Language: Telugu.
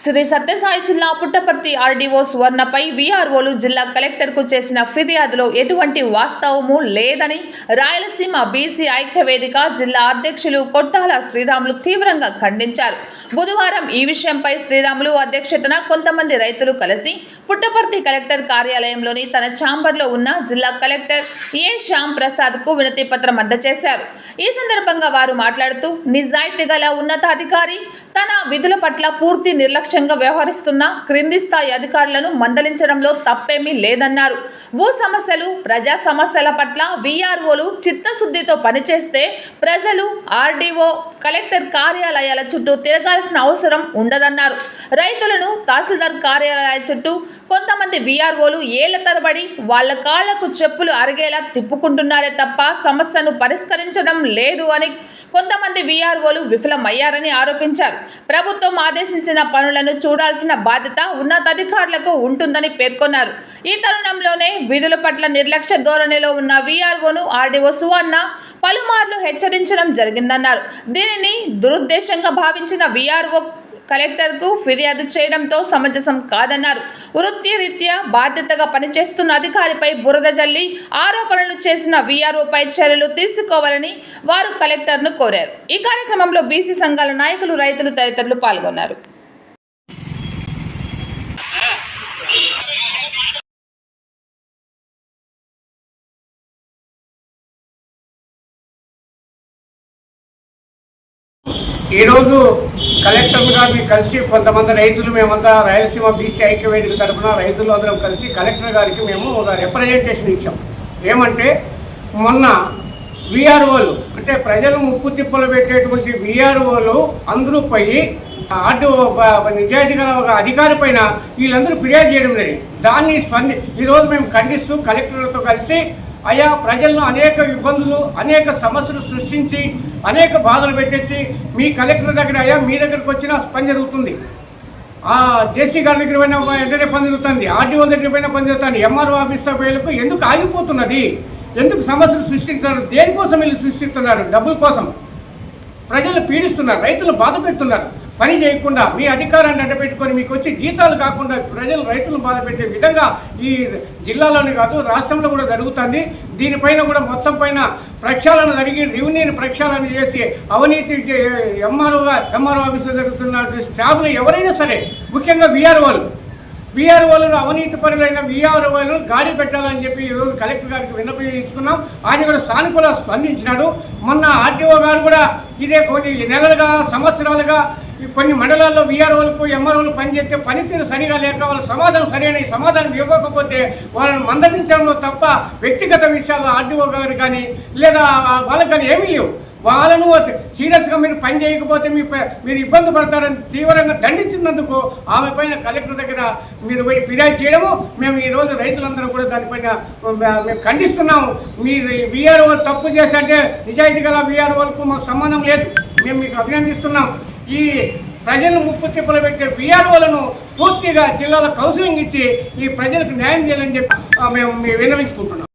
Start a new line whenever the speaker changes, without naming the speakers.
శ్రీ సత్యసాయి జిల్లా పుట్టపర్తి ఆర్డీఓ సువర్ణపై వీఆర్ఓలు జిల్లా కలెక్టర్కు చేసిన ఫిర్యాదులో ఎటువంటి వాస్తవము లేదని రాయలసీమ బీసీ ఐక్యవేదిక జిల్లా అధ్యక్షులు కొట్టాల శ్రీరాములు తీవ్రంగా ఖండించారు. బుధవారం ఈ విషయంపై శ్రీరాములు అధ్యక్షతన కొంతమంది రైతులు కలిసి పుట్టపర్తి కలెక్టర్ కార్యాలయంలోని తన ఛాంబర్లో ఉన్న జిల్లా కలెక్టర్ ఏ శ్యామ్ ప్రసాద్కు వినతి పత్రం అందజేశారు. ఈ సందర్భంగా వారు మాట్లాడుతూ నిజాయితీ గల ఉన్నతాధికారి తన విధుల పట్ల పూర్తి నిర్లక్ష్యంగా వ్యవహరిస్తున్న క్రింది స్థాయి అధికారులను మందలించడంలో తప్పేమీ లేదన్నారు. భూ సమస్యలు ప్రజా సమస్యల పట్ల వీఆర్ఓలు చిత్తశుద్ధితో పనిచేస్తే ప్రజలు ఆర్డీఓ కలెక్టర్ కార్యాలయాల చుట్టూ తిరగాల్సిన అవసరం ఉండదన్నారు. రైతులను తహసీల్దార్ కార్యాలయాల చుట్టూ కొంతమంది వీఆర్ఓలు ఏళ్ళ తరబడి వాళ్ళ కాళ్ళకు చెప్పులు అరిగేలా తిప్పుకుంటున్నారే తప్ప సమస్యను పరిష్కరించడం లేదు అని కొంతమంది వీఆర్ఓలు విఫలమయ్యారని ఆరోపించారు. ప్రభుత్వం ఆదేశించిన పనులను చూడాల్సిన బాధ్యత ఉన్నతాధికారులకు ఉంటుందని పేర్కొన్నారు. ఈ తరుణంలోనే విధుల పట్ల నిర్లక్ష్య ధోరణిలో ఉన్న వీఆర్ఓను ఆర్డీఓ సువర్ణ పలుమార్లు హెచ్చరించడం జరిగిందన్నారు. దీనిని దురుద్దేశంగా భావించిన వీఆర్ఓ కలెక్టర్కు ఫిర్యాదు చేయడంతో సమంజసం కాదన్నారు. వృత్తి రీత్యా బాధ్యతగా పనిచేస్తున్న అధికారిపై బురద జల్లి ఆరోపణలు చేసిన వీఆర్ఓపై చర్యలు తీసుకోవాలని వారు కలెక్టర్ను కోరారు. ఈ కార్యక్రమంలో బీసీ సంఘాల నాయకులు రైతులు తదితరులు పాల్గొన్నారు.
ఈరోజు కలెక్టర్ గారిని కలిసి కొంతమంది రైతులు మేమంతా రాయలసీమ బీసీ ఐక్యవేదిక తరఫున రైతులు అందరం కలిసి కలెక్టర్ గారికి మేము ఒక రిప్రజెంటేషన్ ఇచ్చాం. ఏమంటే మొన్న విఆర్ఓలు అంటే ప్రజలు ముప్పు తిప్పలు పెట్టేటువంటి విఆర్ఓలు అందరూ పోయి అటు నిజాయితీ గల ఒక అధికారి పైన వీళ్ళందరూ ఫిర్యాదు చేయడం జరిగింది. దాన్ని స్పంది ఈరోజు మేము ఖండిస్తూ కలెక్టర్లతో కలిసి అయా ప్రజలను అనేక ఇబ్బందులు అనేక సమస్యలు సృష్టించి అనేక బాధలు పెట్టించి మీ కలెక్టర్ దగ్గర అయ్యా మీ దగ్గరకు వచ్చిన పని జరుగుతుంది. ఆ జేసీ గారి దగ్గర పోయినా వెంటనే పని జరుగుతుంది. ఆర్డీఓ దగ్గర పోయినా పని జరుగుతుంది. ఎంఆర్ఓ ఆఫీస్ పోయేలకు ఎందుకు ఆగిపోతున్నది? ఎందుకు సమస్యలు సృష్టిస్తున్నారు? దేనికోసం వీళ్ళు సృష్టిస్తున్నారు? డబ్బుల కోసం. ప్రజలు పీడిస్తున్నారు రైతులు బాధ పెడుతున్నారు. పని చేయకుండా మీ అధికారాన్ని అడ్డపెట్టుకొని మీకు వచ్చి జీతాలు కాకుండా ప్రజలు రైతులను బాధ పెట్టే విధంగా ఈ జిల్లాలోనే కాదు రాష్ట్రంలో కూడా జరుగుతుంది. దీనిపైన కూడా మొత్తం పైన ప్రక్షాళన జరిగి రెవెన్యూని ప్రక్షాళన చేసి అవినీతి ఎంఆర్ఓగా ఎంఆర్ఓ ఆఫీసులో జరుగుతున్న స్టాఫ్లు ఎవరైనా సరే ముఖ్యంగా వీఆర్ఓలు బీఆర్ఓలను అవినీతి పరులైన వీఆర్ఓలను గాడి పెట్టాలని చెప్పి ఈరోజు కలెక్టర్ గారికి విన్నపించుకున్నాం. ఆయన కూడా సానుకూల స్పందించినాడు. మొన్న ఆర్టీఓ గారు కూడా ఇదే కొన్ని నెలలుగా సంవత్సరాలుగా కొన్ని మండలాల్లో వీఆర్ఓలకు ఎంఆర్ఓలు పనిచేస్తే పనితీరు సరిగా లేక వాళ్ళ సమాధానం సరైన సమాధానం ఇవ్వకపోతే వాళ్ళని మందలించడంలో తప్ప వ్యక్తిగత విషయాల్లో ఆర్డీఓ గారు కానీ లేదా వాళ్ళకి కానీ ఏమీ లేవు. వాళ్ళను సీరియస్గా మీరు పని చేయకపోతే మీ మీరు ఇబ్బంది పడతారని తీవ్రంగా దండించినందుకు ఆమె పైన కలెక్టర్ దగ్గర మీరు పోయి ఫిర్యాదు చేయడము మేము ఈరోజు రైతులందరూ కూడా దానిపైన మేము ఖండిస్తున్నాము. మీరు వీఆర్ఓ తప్పు చేశారంటే నిజాయితీ గల వీఆర్ఓలకు మాకు సంబంధం లేదు. మేము మీకు అభినందిస్తున్నాం. ఈ ప్రజలను ముప్పు తిప్పలు పెట్టే పిఆర్ఓలను పూర్తిగా జిల్లాలో కౌన్సిలింగ్ ఇచ్చి ఈ ప్రజలకు న్యాయం చేయాలని చెప్పి మేము మేము విన్నవించుకుంటున్నాం.